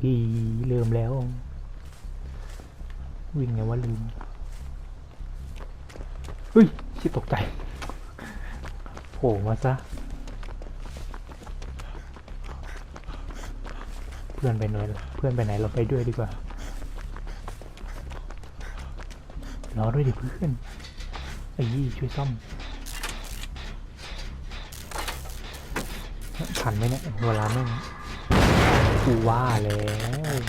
อีลืมแล้ว วิ่งไงว่าลืมเฮ้ยชิตกใจโผล่มาซะ เพื่อนไปไหนเพื่อนไปไหนเราไปด้วยดีกว่ารอด้วยดิเพื่อนไอ้ยี่ช่วยซ่อมทันไหมเนี่ยเวลาแม่ง กูว่าแล้ว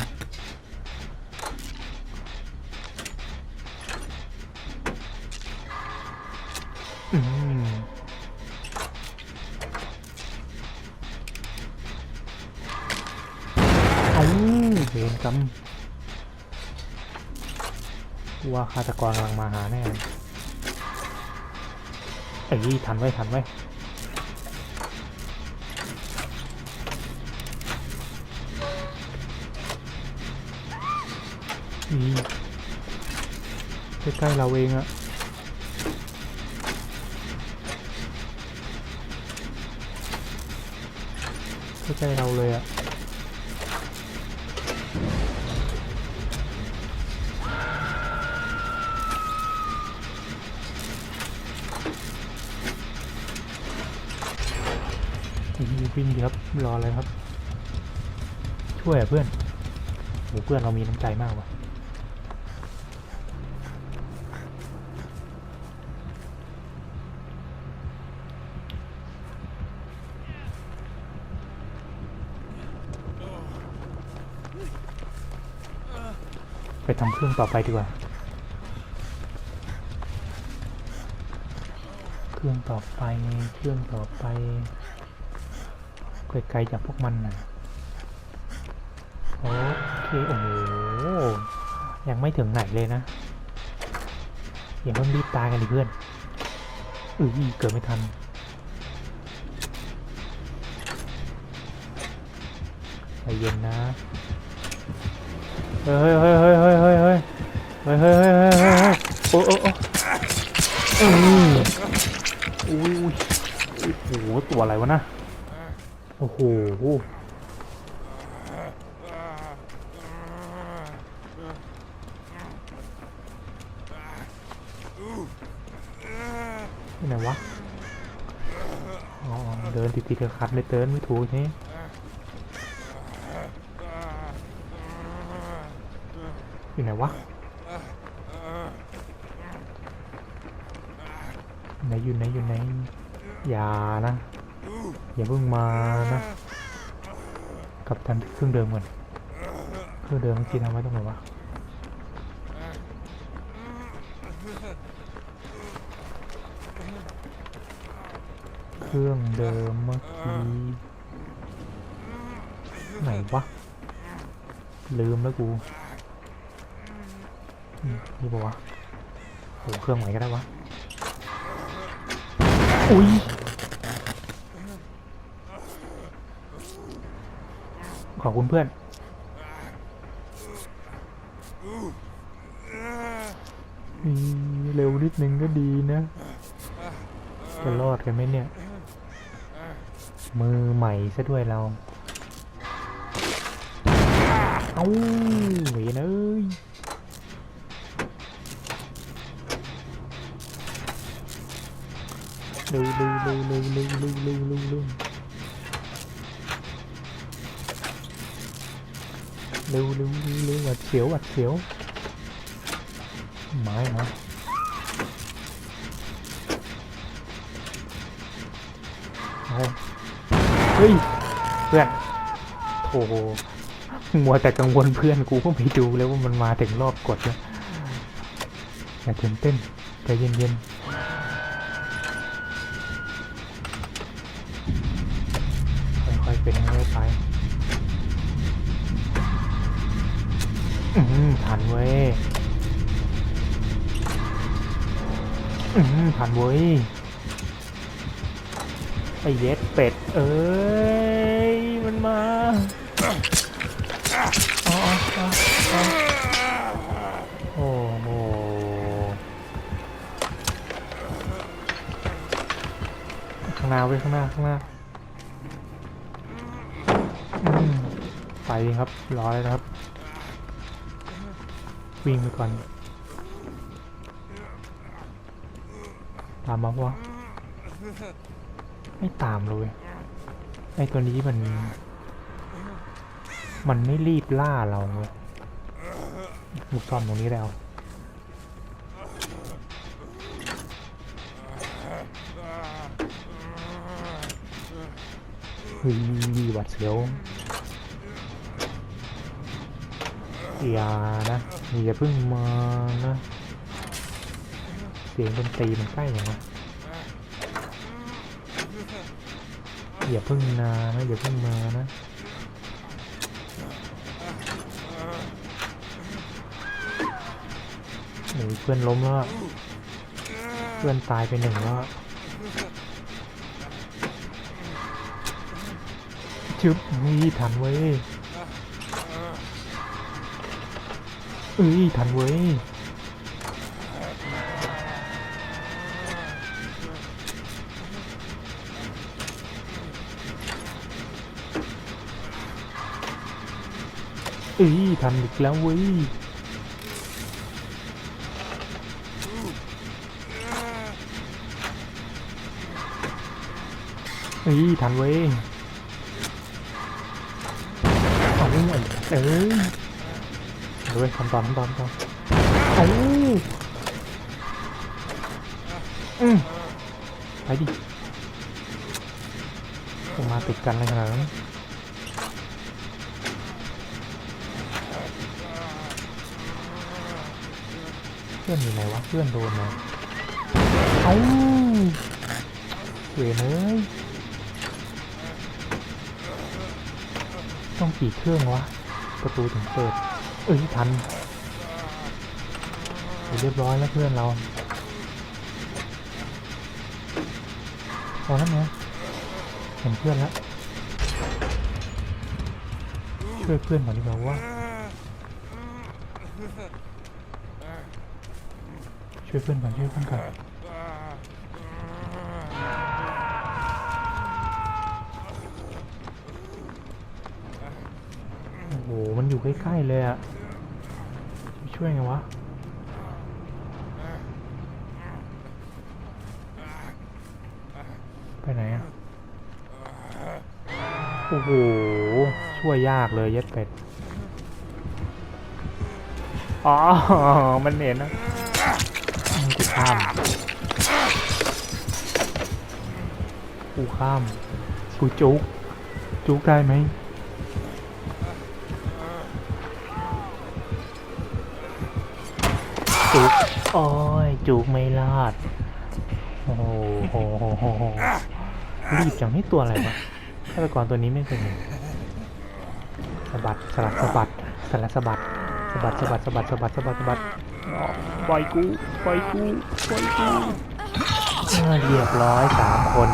อืมเอาเวรกรรมว่าฆาตกรกำลังมาหาแน่ไอ้ทันไว้ทันไว้ ใกล้ๆเราเองอะใกล้ๆเราเลยอะวิ่งดีครับรอเลยครับ ช่วยเพื่อนโหเพื่อนเรามีน้ำใจมากว่ะ ไปทำเครื่องต่อไปดีกว่า เครื่องต่อไป เครื่องต่อไปไกลๆจากพวกมันนะโอเค โอ้โห ยังไม่ถึงไหนเลยนะ อย่าเพิ่งรีบตายกันดิเพื่อนอือเกิดไม่ทันใจเย็นนะ เฮ้ยเฮ้ยเฮ้ยเฮ้ยเฮ้ยเฮ้ยเฮ้ยเฮ้ยเฮ้ยเฮ้ยเฮ้ยโอ้โอ้โอ้อืมอุ้ยอุ้ยโอ้โหตัวอะไรวะนะโอ้โหที่ไหนวะอ๋อเดินติดติดๆขัดๆเลยเดินไม่ถูกใช่ไหม อยู่ไหนวะไหนอยู่ไหนอยู่ไหนอย่านะ อย่าเพิ่งมานะกลับทันเครื่องเดิมก่อนเครื่องเดิมเมื่อกี้ทำไว้ตรงไหนวะเครื่องเดิมเมื่อกี้ไหนวะลืมแล้วกู นี่ปะวะโหเครื่องไหนก็ได้วะ อุ้ยขอบคุณเพื่อนอืมเร็วนิดนึงก็ดีนะ จะรอดกันไหมเนี่ย มือใหม่ซะด้วยเรา เอ้าเหวียนเอ้ย เร็วเร็วเร็วเร็วเร็วเร็วเร็วเร็วเร็วเร็วเร็วเร็วเร็วหวัดเสียวหวัดเสียวไม้มาเอเฮ้ยเพื่อนโอ้โหมัวแต่กังวลเพื่อนกูก็ไม่ดูเลยว่ามันมาถึงรอบกดแล้วอย่าตื่นเต้นใจเย็นๆ ทันเว้ยไอเย็ดเป็ด เอ้ย มันมาโอ้โหข้างหน้าไว้ข้างหน้า ข้างหน้าไปครับรอเลยนะครับ วิ่งไปก่อน ตามมาวะไม่ตามเลยไอตัวนี้มัน มันไม่รีบล่าเราเลยลูกซ่อนตรงนี้แล้วเฮ้ยหวัดเสียวอย่านะอย่าเพิ่งมานะ เสียงดนตรีมันใกล้อย่างนะอย่าเพิ่งนานะอย่าเพิ่งมานะหนูเพื่อนล้มแล้วอะเพื่อนตายไปหนึ่งแล้วอะชึบนี่ทันเว้ยเอ้ยทันเว้ย อ้ยทันอีกแล้วเว้ยเฮ้ยทันเว้ยเอาไอ้เอ้ยเอาเว้ยทำตอนทำตอนทำตอนเอาอืมไปดิมาติดกันเลยขนาดนั้น พื่อนอยู่ไหนวะ เพื่อนโดนนะเอาเวรเอ้ยต้องกี่เครื่องวะ ประตูถึงเปิด เอ้ยทันเรียบร้อยแล้วเพื่อนเราพอแล้วนะเห็นเพื่อนแล้วช่วยเพื่อนก่อนดีกว่าว่า ช่วยเพื่อนก่อนช่วยเพื่อนก่อนโอ้โหมันอยู่ใกล้ๆเลยอะจะช่วยไงวะไปไหนอะโอ้โหช่วยยากเลยเย็ดเป็ดอ๋อมันเห็นนะ ข้ามกูข้าม กูจุก จุกได้ไหมจุก โอ้ย จุกไม่รอด โอ้โหรีบจังนี่ตัวอะไรวะฆาตกรตัวนี้ไม่เคยเห็นสะบัดสลัดสะบัดสลัดสะบัดสะบัดสะบัดสะบัดสะบัดสะบัดสะบัด ปล่อยกูปล่อยกูปล่อยกู เรียบร้อยสามคน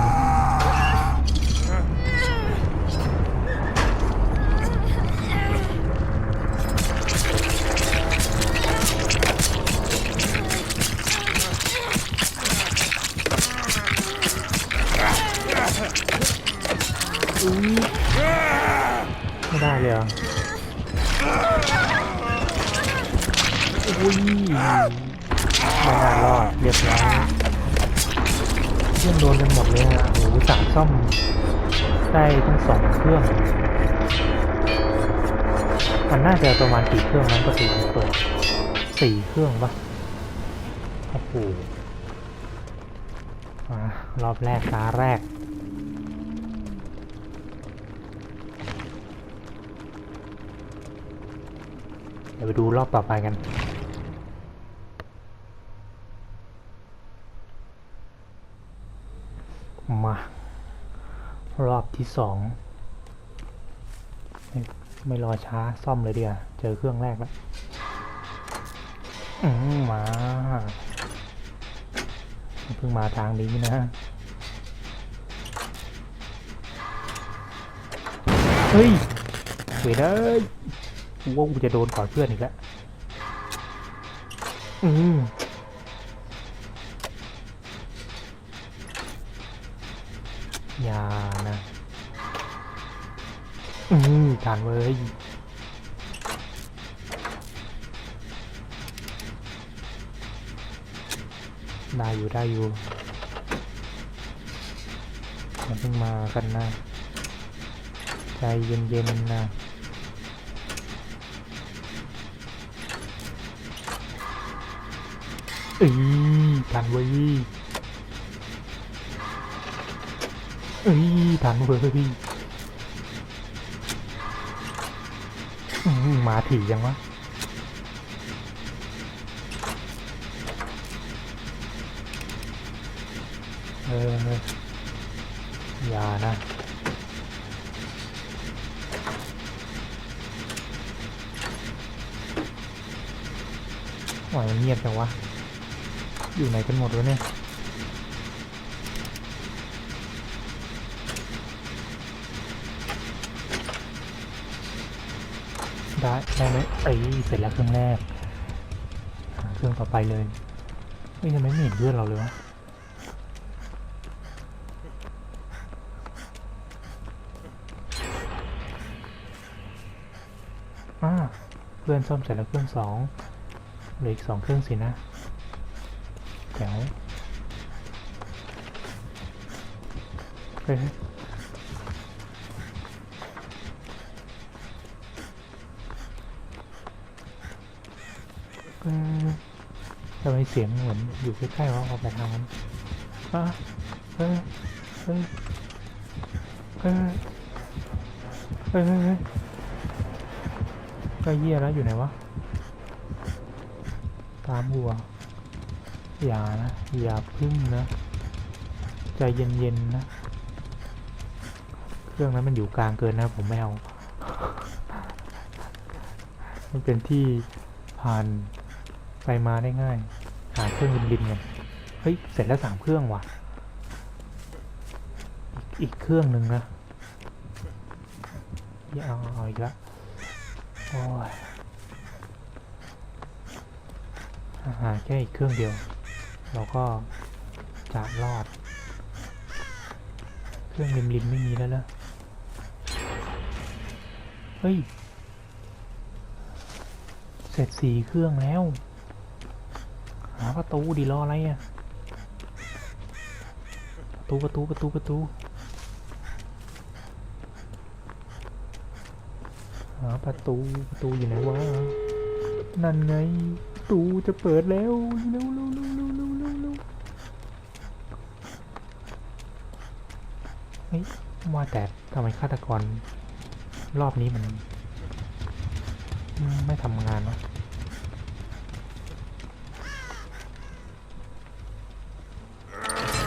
ได้ทั้งสองเครื่อง มันน่าจะประมาณกี่เครื่องนั้นก็ถึงเปิดสี่เครื่องปะโอ้โหมารอบแรกตาแรกเดี๋ยวไปดูรอบต่อไปกันมา รอบที่สองไม่ไม่รอช้าซ่อมเลยเดียวเจอเครื่องแรกแล้วอืมมาเพิ่งมาทางนี้นะเฮ้ยเว้ยเอ้ยว่ากูจะโดนก่อนเพื่อนอีกแล้วอืมอย่านะ อืมทานเลยได้อยู่ได้อยู่ มันเพิ่งมากันนะ ใจเย็นๆนะอือทันเว้ยอือทันเว้ย มาถี่ยังวะเอออย่านะหวายมันเงียบจังวะ อยู่ไหนกันหมดวะเนี่ย ได้ได้ไหมเอ้ยเสร็จแล้วเครื่องแรกเครื่องต่อไปเลยเฮ้ยทำไมไม่เห็นเพื่อนเราเลยวะอ่าเพื่อนซ่อมเสร็จแล้วเครื่องสองเหลืออีกสองเครื่องสินะแถวเฮ้ย ทำไมเสียงเหมือนอยู่ใกล้ๆว่าออกไปทางนั้นอะเออเออเออเออเออก็เยี่ยแล้วอยู่ไหนวะ ตามหัว อย่านะ อย่าพึ่งนะ ใจเย็นๆนะ เครื่องนั้นมันอยู่กลางเกินนะผมไม่เอา มันเป็นที่ผ่าน ไปมาได้ง่าย หาเครื่องบินๆกันเฮ้ย เสร็จแล้วสามเครื่องว่ะ อีกเครื่องหนึ่งนะอย่าเอาเอาอีกแล้วโอ้ยอาหารแค่อีกเครื่องเดียว เราก็จะรอด เครื่องริมริมไม่มีแล้วเหรอเฮ้ย เสร็จสี่เครื่องแล้ว หาประตูดีรออะไรอะประตูประตูประตูประตูหาประตูประตูอยู่ไหนวะนั่นไงประตูจะเปิดแล้วเร็วเร็วเร็วเร็วเร็วเร็วเร็วเฮ้ยว่าแต่ทำไมฆาตกรรอบนี้มัน ไม่ทำงานวะ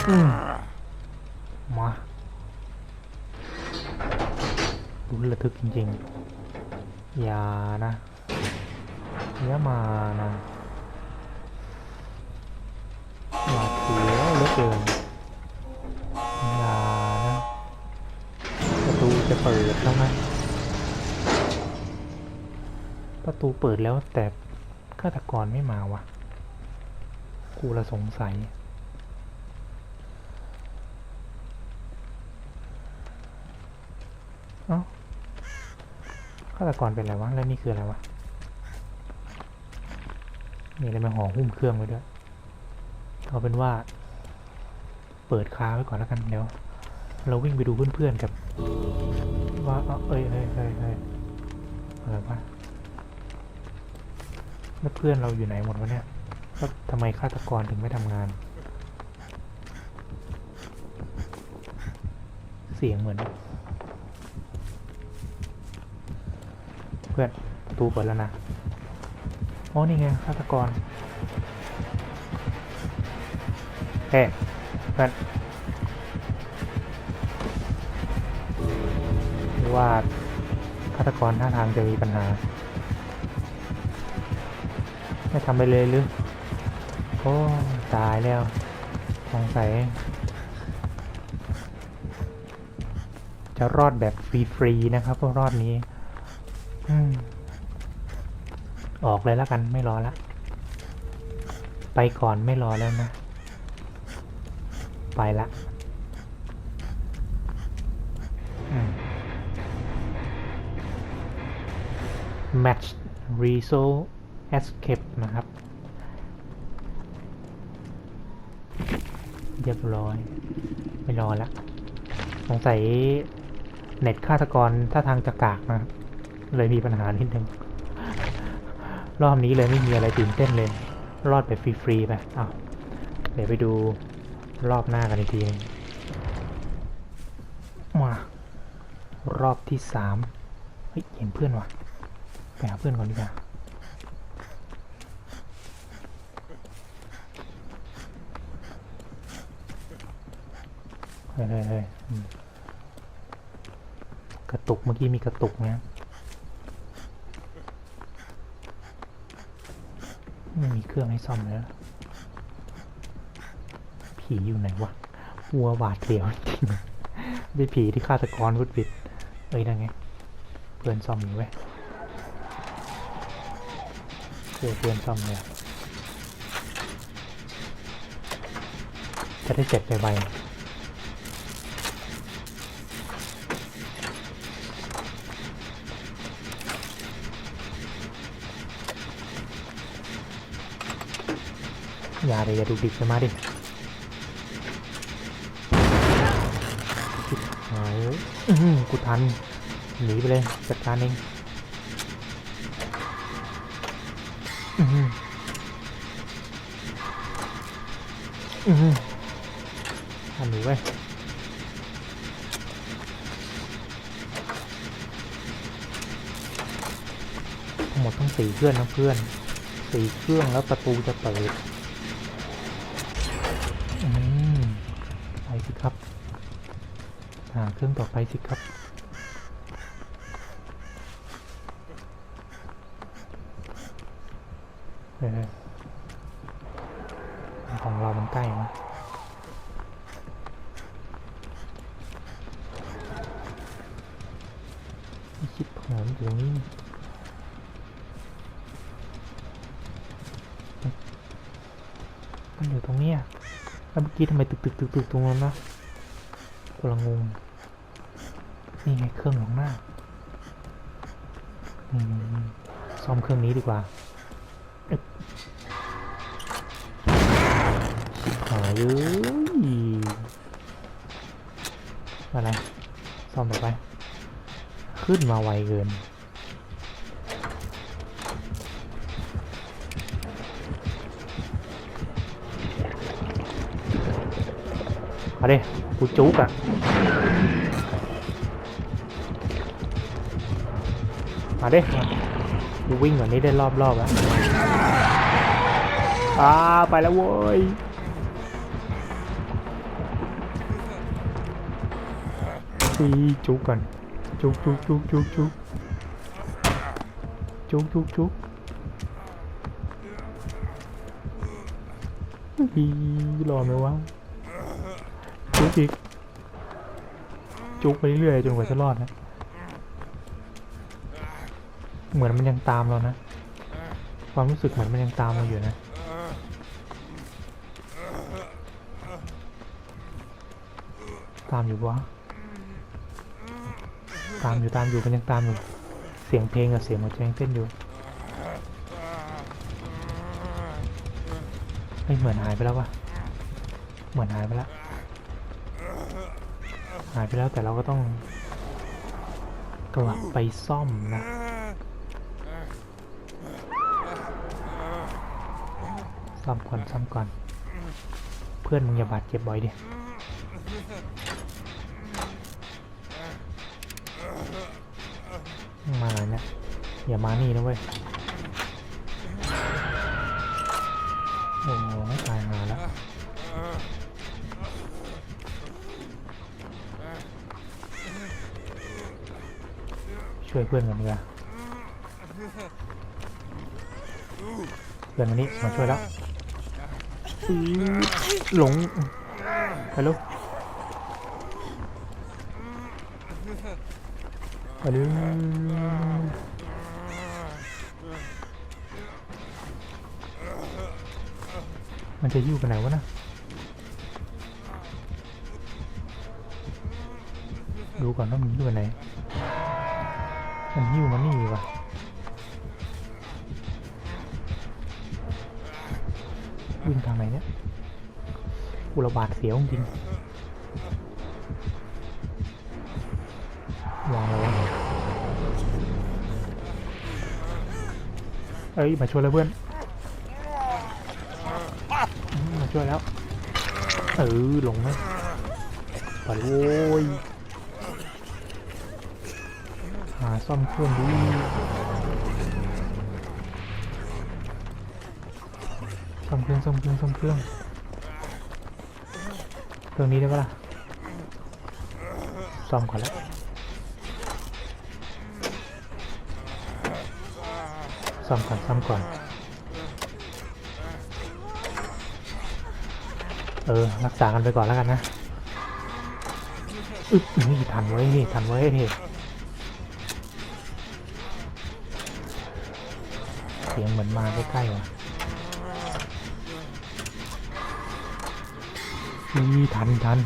มาลุ้นระทึกจริงๆ อย่านะอย่ามานะหวาดเสียวเหลือเกินอย่านะประตูจะเปิดแล้วนะประตูเปิดแล้วแต่ฆาตกรไม่มาวะกูละสงสัย อ้าฆาตกรเป็นอะไรวะ แล้วนี่คืออะไรวะมีอะไรมาห่อหุ้มเครื่องไว้ด้วย เอาเป็นว่า เปิดค้าไว้ก่อนแล้วกันเดี๋ยว เราวิ่งไปดูเพื่อนๆกับ ว่า เอ้าเอ้ยเอ้ยเอ้ยเอ้ยอะไรวะแล้วเพื่อนเราอยู่ไหนหมดวะเนี่ยแล้วทำไมฆาตกรถึงไม่ทำงาน เสียงเหมือน เพื่อนประตูเปิดแล้วนะอ๋อนี่ไงฆาตกรเฮ้เพื่อนหรือว่าฆาตกรท่าทางจะมีปัญหา ไม่ทำไปเลยหรือโอ้ตายแล้วสงสัยจะรอดแบบฟรีๆนะครับรอดนี้ อืมออกเลยแล้วกันไม่รอละไปก่อนไม่รอแล้วนะ ไปละม match result escape นะครับ เรียบร้อย ไม่รอละสงสัยเน็ตฆาตกรถ้าทางจะกากนะครับ เลยมีปัญหานิดนึงรอบนี้เลยไม่มีอะไรตื่นเต้นเลย รอดแบบฟรีๆไปอ้าวเดี๋ยวไปดูรอบหน้ากันอีกทีหนึงมารอบที่สามเฮ้ยเห็นเพื่อนว่ะไปหาเพื่อนก่อนดีกว่าเฮ้ยเฮ้ยเฮ้ยกระตุกเมื่อกี้มีกระตุกนะ ไม่มีเครื่องให้ซ่อมแล้ว ผีอยู่ไหนวะวัวหวาดเสียวจริงได้ผีที่ฆาตกรวุดวิดเอ้ยนั่นไง เพื่อนซ่อมอยู่เว้ยเจอเพื่อนซ่อมเลยจะได้เสร็จไว อย่าเลยอย่าดูดิบจะมาดิหายกูทัน หนีไปเลย จัดการเองอื้อหืออื้อหือทันหนีไว้ยทั้งหมดต้องสี่เครื่องนะเพื่อนสี่เครื่องแล้วประตูจะเปิด เครื่องต่อไปสิครับ เออของเรามันใกล้นะไอ้ชิบหอมอยู่ตรงนี้มันอยู่ตรงนี้แล้วเมื่อกี้ทำไมตึกตึกตึกตึกตรงนั้นนะกำลังงง นี่ไงเครื่องหลังหน้าซ่อมเครื่องนี้ดีกว่าชิบหายเอ้ยอะไรซ่อมต่อไป ขึ้นมาไวเกินมาดิกูจุกอะ มาเดิมากูวิ่งแบบนี้ได้รอบๆแล้วอ่าไปแล้วเว้ยซีจุกก่อนจุกจุกจุกจุกจุกจุกจุกจุกอีรอไหมวะจุกอีกจุกไปเรื่อยๆจนกว่าจะรอดนะ เหมือนมันยังตามเรานะ ความรู้สึกเหมือนมันยังตามเราอยู่นะตามอยู่ปะวะตามอยู่ตามอยู่มันยังตามอยู่ เสียงเพลงกับเสียงหัวใจยังเต้นอยู่เฮ้เหมือนหายไปแล้ววะเหมือนหายไปแล้ว หายไปแล้วแต่เราก็ต้องกลับไปซ่อมนะ ซ่อมก่อนซ่อมก่อน เพื่อนมึงอย่าบาดเจ็บบ่อยดิมาไหนเนี่ยอย่ามานี่นะเว้ยโอ้โหตายหาแล้วช่วยเพื่อนกันดีกว่าเพื่อนมานี่มาช่วยแล้วอื้อ หลงไปลูกไปลูกมันจะยู่ไปไหนวะนะดูก่อนว่ามันยู่ไปไหนมันหิ้วมานี่วะ วิ่งทางไหนเนี่ยอุระบาดเสียวจริงวางเลยวะเอ้ย มาช่วยแล้วเพื่อนมมาช่วยแล้ว เออลงไหมไปโว้ยหาซ่อมเครื่องดี ซ่อมเครื่องซ่อมเครื่องซ่อมเครื่องเครื่องนี้ได้ปะล่ะซ่อมก่อนแล้วซ่อมก่อนซ่อมก่อนเออรักษากันไปก่อนแล้วกันนะอึ๊บนี่ทันไว้ทันไว้เสียงเหมือนมาใกล้ๆว่ะ นี่ทันทัน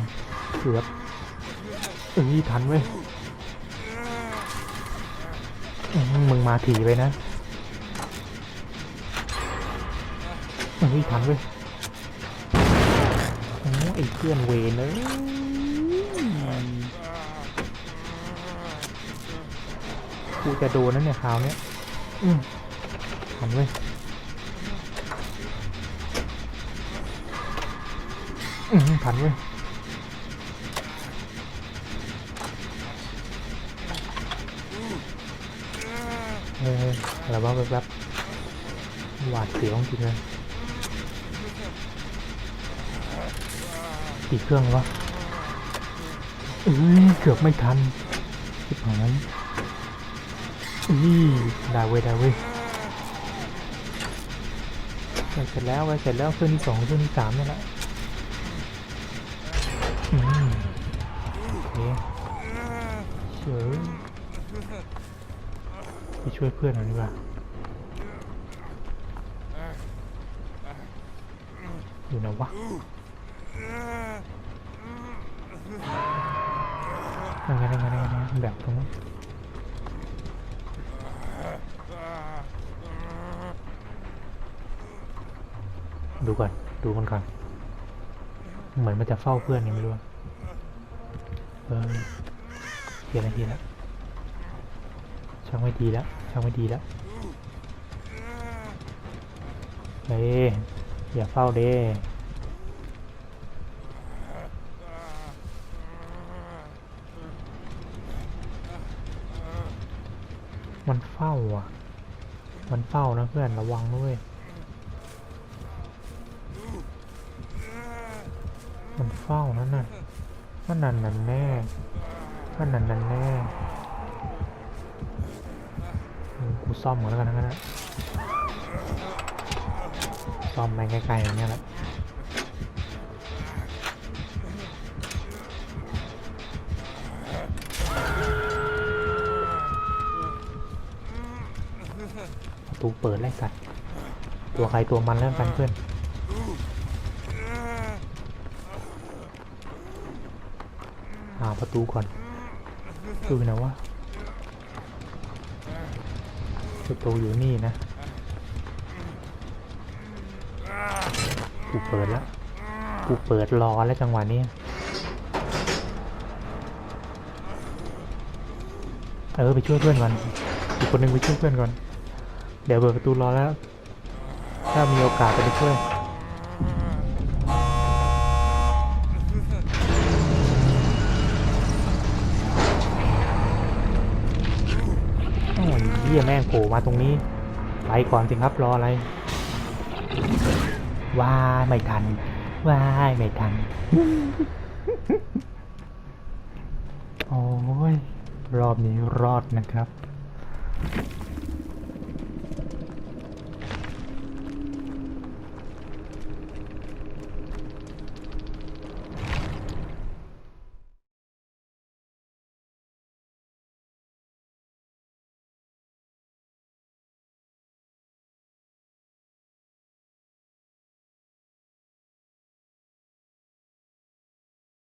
เกือบเอ้ยทันเว้ยมึงมาถี่ไปนะเอ้ยทันเว้ยโอ้ไอ้เพื่อนเวนเอ้ยกูจะโดนนั่นเนี่ยคราวเนี้ย อืมทันเว้ย อืมทันเว้ยเฮ้ยอะไรบ้างแป๊บๆหวาดเสียวจริงเลยกี่เครื่องวะเอ้ยเกือบไม่ทันชิบหายอุ้ยได้เว้ยได้เว้ยเสร็จแล้วเว้ยเสร็จแล้วเครื่องที่สองเครื่องที่สามนี่แหละอืมโอเคเฉยไป ช่วยเพื่อนหน่อยดีกว่าอยู่ไหนวะนั่งไงนั่งไงนั่งไงนั่งไงแบบตรงนั้ดูก่อน ดูมันก่อน เหมือนมันจะเฝ้าเพื่อนยังไม่รู้อะเออเกียนาทีแล้วช่างไม่ดีแล้ว ช่างไม่ดีแล้วเฮ้ยอย่าเฝ้าเด้มันเฝ้าอะ มันเฝ้านะเพื่อนระวังด้วย มันเฝ้านั่นน่ะนั่นนั่นนั่นแน่นั่นนั่นนั่นแน่ ซ่อมหมดแล้วกันนะนะซ่อมไปใกล้ๆอย่างเงี้ยแหละประตูเปิดไล่สัตว์ตัวใครตัวมันแล้วกันเพื่อนหาประตูก่อนดูนะว่า ประตูอยู่นี่นะกูเปิดแล้วกูเปิดรอแล้วจังหวะนี้ เออไปช่วยเพื่อนก่อนอีกคนหนึ่งไปช่วยเพื่อนก่อน เดี๋ยวเปิดประตูรอแล้ว ถ้ามีโอกาสจะไปช่วย ยเหี้ยแม่งโผล่มาตรงนี้ ไปก่อนสิครับรออะไรว้าไม่ทันว้าไม่ทัน โอ้ย รอบนี้รอดนะครับ